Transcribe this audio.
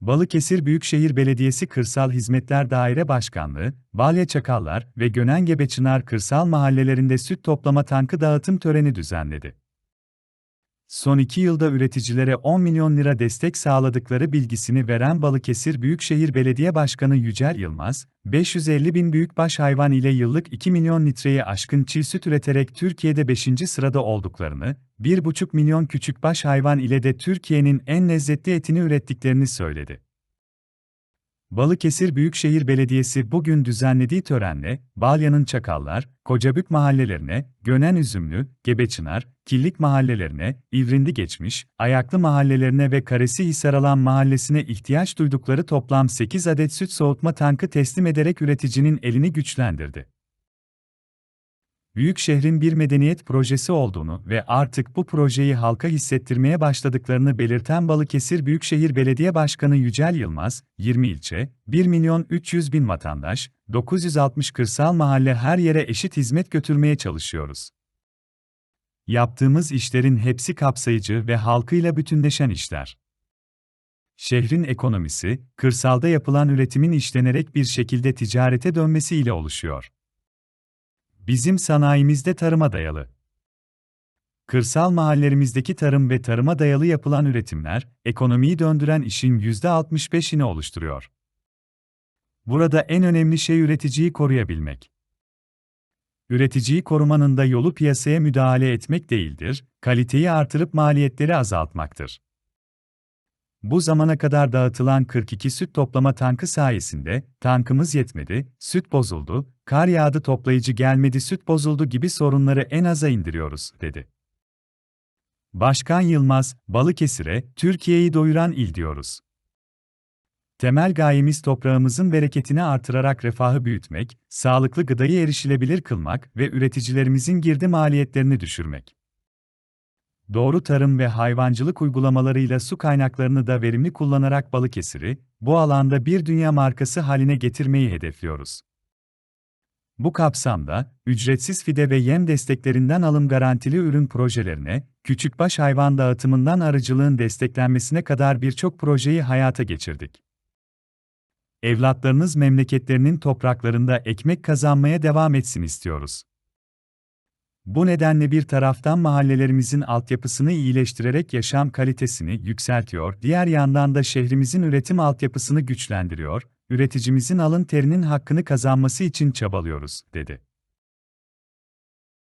Balıkesir Büyükşehir Belediyesi Kırsal Hizmetler Daire Başkanlığı, Balya Çakallar ve Gönenge Çınar kırsal mahallelerinde süt toplama tankı dağıtım töreni düzenledi. Son iki yılda üreticilere 10 milyon lira destek sağladıkları bilgisini veren Balıkesir Büyükşehir Belediye Başkanı Yücel Yılmaz, 550 bin büyükbaş hayvan ile yıllık 2 milyon litreyi aşkın çiğ süt üreterek Türkiye'de 5. sırada olduklarını, 1,5 milyon küçükbaş hayvan ile de Türkiye'nin en lezzetli etini ürettiklerini söyledi. Balıkesir Büyükşehir Belediyesi bugün düzenlediği törenle, Balya'nın Çakallar, Kocabük mahallelerine, Gönen Üzümlü, Gebeçınar, Killik mahallelerine, İvrindi Geçmiş, Ayaklı mahallelerine ve Karesi Hisaralan mahallesine ihtiyaç duydukları toplam 8 adet süt soğutma tankı teslim ederek üreticinin elini güçlendirdi büyük şehrin bir medeniyet projesi olduğunu ve artık bu projeyi halka hissettirmeye başladıklarını belirten Balıkesir Büyükşehir Belediye Başkanı Yücel Yılmaz, 20 ilçe, 1 milyon 300 bin vatandaş, 960 kırsal mahalle her yere eşit hizmet götürmeye çalışıyoruz. Yaptığımız işlerin hepsi kapsayıcı ve halkıyla bütünleşen işler. Şehrin ekonomisi, kırsalda yapılan üretimin işlenerek bir şekilde ticarete dönmesi ile oluşuyor. Bizim sanayimizde tarıma dayalı. Kırsal mahallerimizdeki tarım ve tarıma dayalı yapılan üretimler, ekonomiyi döndüren işin %65'ini oluşturuyor. Burada en önemli şey üreticiyi koruyabilmek. Üreticiyi korumanın da yolu piyasaya müdahale etmek değildir, kaliteyi artırıp maliyetleri azaltmaktır. Bu zamana kadar dağıtılan 42 süt toplama tankı sayesinde, tankımız yetmedi, süt bozuldu, kar yağdı toplayıcı gelmedi süt bozuldu gibi sorunları en aza indiriyoruz, dedi. Başkan Yılmaz, Balıkesir'e, Türkiye'yi doyuran il diyoruz. Temel gayemiz toprağımızın bereketini artırarak refahı büyütmek, sağlıklı gıdayı erişilebilir kılmak ve üreticilerimizin girdi maliyetlerini düşürmek doğru tarım ve hayvancılık uygulamalarıyla su kaynaklarını da verimli kullanarak Balıkesir'i, bu alanda bir dünya markası haline getirmeyi hedefliyoruz. Bu kapsamda, ücretsiz fide ve yem desteklerinden alım garantili ürün projelerine, küçükbaş hayvan dağıtımından arıcılığın desteklenmesine kadar birçok projeyi hayata geçirdik. Evlatlarınız memleketlerinin topraklarında ekmek kazanmaya devam etsin istiyoruz. Bu nedenle bir taraftan mahallelerimizin altyapısını iyileştirerek yaşam kalitesini yükseltiyor, diğer yandan da şehrimizin üretim altyapısını güçlendiriyor, üreticimizin alın terinin hakkını kazanması için çabalıyoruz, dedi.